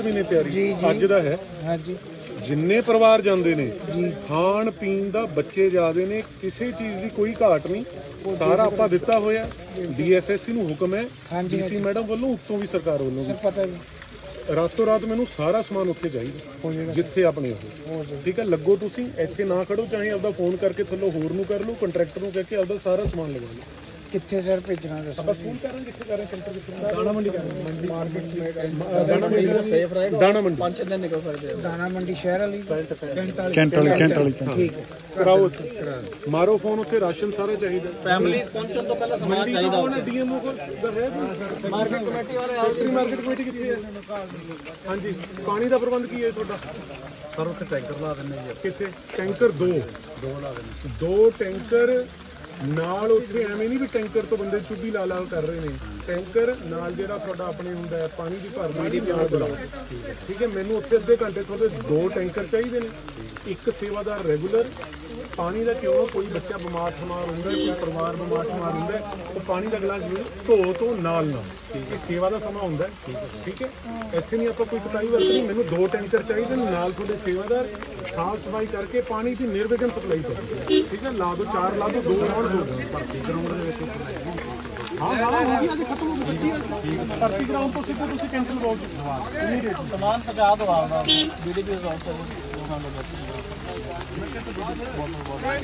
ਵੀ ਨੇ ਤਿਆਰੀ ਜੀ, ਜੀ। ਅੱਜ ਦਾ ਹੈ। ਹਾਂਜੀ। ਜਿੰਨੇ ਪਰਿਵਾਰ ਜਾਂਦੇ ਨੇ ਖਾਣ ਪੀਣ ਦਾ ਬੱਚੇ ਜਾਦੇ ਨੇ ਕਿਸੇ ਚੀਜ਼ ਦੀ ਕੋਈ ਘਾਟ ਨਹੀਂ। ਸਾਰਾ ਆਪਾਂ ਦਿੱਤਾ ਹੋਇਆ ਡੀਐਫਐਸਸੀ ਨੂੰ ਹੁਕਮ ਹੈ। ਡੀਸੀ ਮੈਡਮ ਵੱਲੋਂ ਉੱਤੋਂ ਵੀ ਸਰਕਾਰ ਵੱਲੋਂ ਵੀ। ਪਤਾ ਨਹੀਂ ਰਾਤੋਂ ਰਾਤ ਮੈਨੂੰ ਸਾਰਾ ਸਮਾਨ ਉੱਥੇ ਚਾਹੀਦਾ ਜਿੱਥੇ ਆਪਣੇ ਹੋ ਠੀਕ ਹੈ ਲੱਗੋ ਤੁਸੀਂ ਇੱਥੇ ਨਾ ਖੜੋ ਚਾਹੇ ਆਪਦਾ ਫੋਨ ਕਰਕੇ ਥੱਲੋਂ ਹੋਰ ਨੂੰ ਕਰ ਲਓ ਕੰਟਰੈਕਟਰ ਨੂੰ ਕਹਿ ਕੇ ਆਪਦਾ ਸਾਰਾ ਸਮਾਨ ਲਗਾ ਲਓ। ਕਿੱਥੇ ਸਰ ਭੇਜਣਾ ਦੱਸੋ ਆਪਾਂ ਸਕੂਲ ਕਰਾਂਗੇ ਕਿੱਥੇ ਕਰਾਂਗੇ ਸੈਂਟਰ ਕਿੱਥੇ ਦਾਣਾ ਮੰਡੀ ਮੰਡੀ ਮਾਰਕੀਟ ਦਾਣਾ ਮੰਡੀ ਸੇਫ ਰਹੇ ਦਾਣਾ ਮੰਡੀ। ਪੰਜ ਦਿਨ ਨਿਕਲ ਸਕਦੇ ਆ। ਦਾਣਾ ਮੰਡੀ ਸ਼ਹਿਰ ਵਾਲੀ? ਕੈਂਟ ਵਾਲੀ। ਕੈਂਟ ਵਾਲੀ ਕੈਂਟ ਵਾਲੀ ਠੀਕ ਹੈ। ਕਰਾਓ। ਮਾਰੋ ਫੋਨ ਉੱਥੇ ਰਾਸ਼ਨ ਸਾਰਾ ਚਾਹੀਦਾ। ਫੈਮਿਲੀਜ਼ ਪਹੁੰਚਣ ਤੋਂ ਪਹਿਲਾਂ ਸਮਾਨ ਚਾਹੀਦਾ ਉਹਨੇ ਡੀਐਮਓ ਕੋਲ ਹੈ ਮਾਰਕੀਟ ਕਮੇਟੀ ਵਾਲੇ ਫੈਕਟਰੀ ਮਾਰਕੀਟ ਕਮੇਟੀ ਕਿੱਥੇ ਹੈ? ਹਾਂਜੀ। ਪਾਣੀ ਦਾ ਪ੍ਰਬੰਧ ਕੀ ਹੈ ਤੁਹਾਡਾ? ਸਰ ਉੱਥੇ ਟੈਂਕਰ ਲਾ ਦਿੰਦੇ ਜੀ। ਕਿੱਥੇ? ਟੈਂਕਰ ਦੋ। ਦੋ ਲਾ ਦੇਣੇ ਦੋ ਟੈਂਕਰ ਨਾਲ ਉੱਥੇ ਐਵੇਂ ਨਹੀਂ ਵੀ ਟੈਂਕਰ ਤੋਂ ਬੰਦੇ ਚੁੱਭੀ ਲਾ ਲਾ ਕਰ ਰਹੇ ਨੇ। ਟੈਂਕਰ ਨਾਲ ਜਿਹੜਾ ਤੁਹਾਡਾ ਆਪਣੇ ਹੁੰਦਾ ਹੈ ਪਾਣੀ ਦੀ ਭਰ ਦੀ ਨਾਲ ਬੁਲਾਓ ਠੀਕ ਹੈ ਮੈਨੂੰ ਉੱਥੇ ਅੱਧੇ ਘੰਟੇ ਤੁਹਾਡੇ ਦੋ ਟੈਂਕਰ ਚਾਹੀਦੇ ਨੇ। ਇੱਕ ਸੇਵਾਦਾਰ ਰੈਗੂਲਰ ਪਾਣੀ ਦਾ ਕਿਉਂ? ਕੋਈ ਬੱਚਾ ਬਿਮਾਰ ਠਮਾਰ ਹੁੰਦਾ ਹੈ, ਕੋਈ ਪਰਿਵਾਰ ਬਿਮਾਰ ਠਮਾਰ ਹੁੰਦਾ ਹੈ, ਉਹ ਪਾਣੀ ਦਾ ਗਲਾਸ ਜ਼ਰੂਰ ਧੋ ਤੋਂ ਨਾਲ ਨਾਲ। ਇਹ ਸੇਵਾ ਦਾ ਸਮਾਂ ਹੁੰਦਾ ਹੈ। ਠੀਕ ਹੈ? ਇੱਥੇ ਨਹੀਂ ਆਪਾਂ ਕੋਈ ਕਟਾਈ ਵਰਤਣੀ ਮੈਨੂੰ ਦੋ ਟੈਂਕਰ ਚਾਹੀਦੇ ਨੇ ਨਾਲ ਤੁਹਾਡੇ ਸੇਵਾਦਾਰ ਸਾਫ਼ ਸਫ਼ਾਈ ਕਰਕੇ ਪਾਣੀ ਦੀ ਨਿਰਵਿਘਨ ਸਪਲਾਈ ਕਰੋ ਠੀਕ ਹੈ? ਲਾ ਦੋ ਚਾਰ ਲਾ ਦੋ ਦੋ ਲਾਉਣ ਦੋ ਭਰਤੀ ਗਰਾਊਂਡ ਦੇ ਵਿੱਚ ਹਾਂ ਹਾਂ ਹੋ ਗਈ ਅੱਜ ਖਤਮ ਹੋ ਗਈ ਭਰਤੀ ਗਰਾਊਂਡ ਤੋਂ ਸਿੱਧਾ ਤੁਸੀਂ ਕੈਂਟਲ ਰੋਡ ਇਮੀਡੀਏਟ ਸਮਾਨ ਪਹੁੰਚਾ ਦੋ ਬੀਡੀਪੀ ਰਿਜ਼ੋਰਸ ਸਰਵਿਸ ごめんね。